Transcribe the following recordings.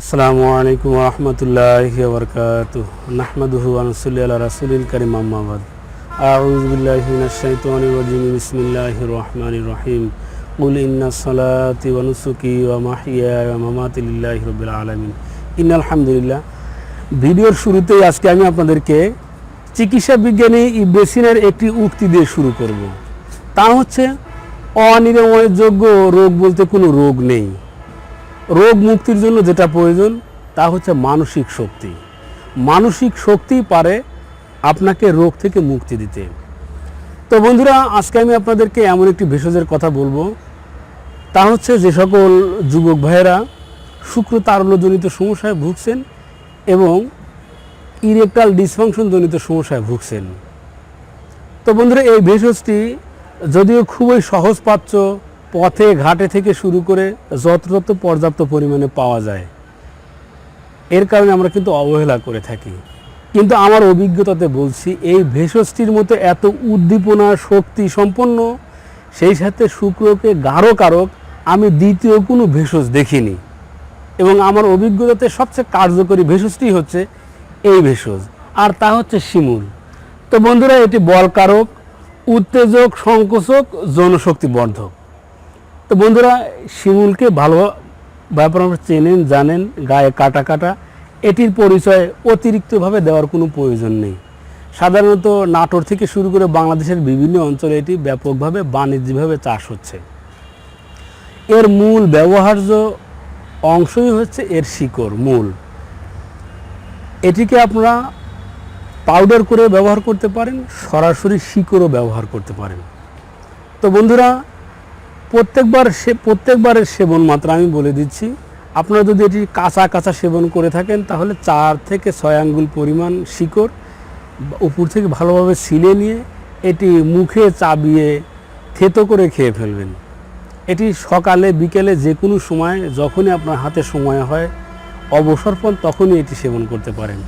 আসসালামু আলাইকুম রহমতুল্লাহ বরকাত নাহমাদুহু আনসুল্লি আল্লাহ রাসুলিল করিম শাইতানির রাজিম। বিসমিল্লাহির রহমানির রহিম। নুসুকি ওয়া মাহইয়ায়া ওয়া মামাতি লিল্লাহি রাব্বিল আলামিন। ইন্নাল ভিডিওর শুরুতেই আজকে আমি আপনাদেরকে চিকিৎসা বিজ্ঞানী ইবেসিনের একটি উক্তি দিয়ে শুরু করব। তা হচ্ছে, অনিরাময়যোগ্য রোগ বলতে কোনো রোগ নেই। রোগ মুক্তির জন্য যেটা প্রয়োজন, তা হচ্ছে মানসিক শক্তি। মানসিক শক্তিই পারে আপনাকে রোগ থেকে মুক্তি দিতে। তো বন্ধুরা, আজকে আমি আপনাদেরকে এমন একটি ভেষজের কথা বলব। তা হচ্ছে যে সকল যুবক ভাইয়েরা শুক্র তারল্যজনিত সমস্যায় ভুগছেন এবং ইরেকটাল ডিসফাংশনজনিত সমস্যায় ভুগছেন। তো বন্ধুরা, এই ভেষজটি যদিও খুবই সহজপাচ্য পথে, ঘাটে থেকে শুরু করে যত্রত পর্যাপ্ত পরিমাণে পাওয়া যায়। এর কারণে আমরা কিন্তু অবহেলা করে থাকি। কিন্তু আমার অভিজ্ঞতাতে বলছি, এই ভেষজটির মতো এত উদ্দীপনা, শক্তি সম্পন্ন, সেই সাথে শুক্রকে গাঢ় কারক, আমি দ্বিতীয় কোনো ভেষজ দেখিনি। এবং আমার অভিজ্ঞতাতে সবচেয়ে কার্যকরী ভেষজটি হচ্ছে এই ভেষজ, আর তা হচ্ছে শিমুল। তো বন্ধুরা, এটি বলকারক, উত্তেজক, সংকোচক যৌনশক্তি বর্ধক তো বন্ধুরা, শিমুলকে ভালো ব্যাপার চেনেন, জানেন, গায়ে কাটা কাটা, এটির পরিচয় অতিরিক্তভাবে দেওয়ার কোনো প্রয়োজন নেই। সাধারণত নাটোর থেকে শুরু করে বাংলাদেশের বিভিন্ন অঞ্চলে এটি ব্যাপকভাবে বাণিজ্যিকভাবে চাষ হচ্ছে। এর মূল ব্যবহার্য অংশই হচ্ছে এর শিকড়, মূল। এটিকে আপনারা পাউডার করে ব্যবহার করতে পারেন, সরাসরি শিকড়ও ব্যবহার করতে পারেন। তো বন্ধুরা প্রত্যেকবার সে প্রত্যেকবারের সেবন মাত্রা আমি বলে দিচ্ছি। আপনারা যদি এটি কাঁচা কাঁচা সেবন করে থাকেন, তাহলে চার থেকে ছয় আঙ্গুল পরিমাণ শিকড় উপর থেকে ভালোভাবে ছিলে নিয়ে এটি মুখে চাবিয়ে থেতো করে খেয়ে ফেলবেন। এটি সকালে, বিকেলে যে কোনো সময়, যখনই আপনার হাতে সময় হয়, অবসর পান, তখনই এটি সেবন করতে পারেন।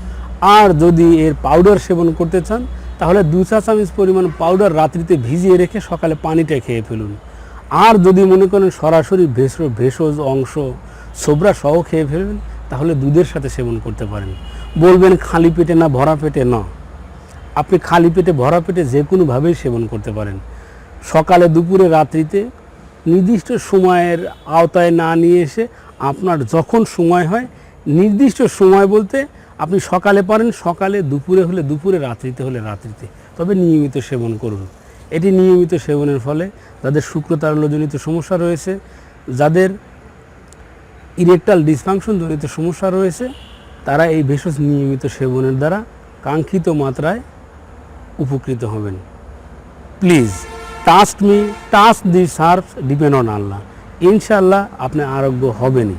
আর যদি এর পাউডার সেবন করতে চান, তাহলে দু চা চামচ পরিমাণ পাউডার রাত্রিতে ভিজিয়ে রেখে সকালে পানিটা খেয়ে ফেলুন। আর যদি মনে করেন সরাসরি ভেষজ ভেষজ অংশ সোবরা সহ খেয়ে ফেলবেন, তাহলে দুধের সাথে সেবন করতে পারেন। বলবেন খালি পেটে না, ভরা পেটে না। আপনি খালি পেটে, ভরা পেটে যে কোনোভাবেই সেবন করতে পারেন। সকালে, দুপুরে, রাত্রিতে নির্দিষ্ট সময়ের আওতায় না নিয়ে এসে আপনার যখন সময় হয়, নির্দিষ্ট সময় বলতে আপনি সকালে পারেন, সকালে দুপুরে হলে, দুপুরে, রাত্রিতে হলে, রাত্রিতে। তবে নিয়মিত সেবন করুন। এটি নিয়মিত সেবনের ফলে যাদের শুক্রতারল্যজনিত সমস্যা রয়েছে, যাদের ইরেকটাল ডিসফাংশন জনিত সমস্যা রয়েছে, তারা এই ভেষজ নিয়মিত সেবনের দ্বারা কাঙ্ক্ষিত মাত্রায় উপকৃত হবেন। Please trust me trust the serves depend on Allah. ইনশাআল্লাহ আপনি আরোগ্য হবেনই।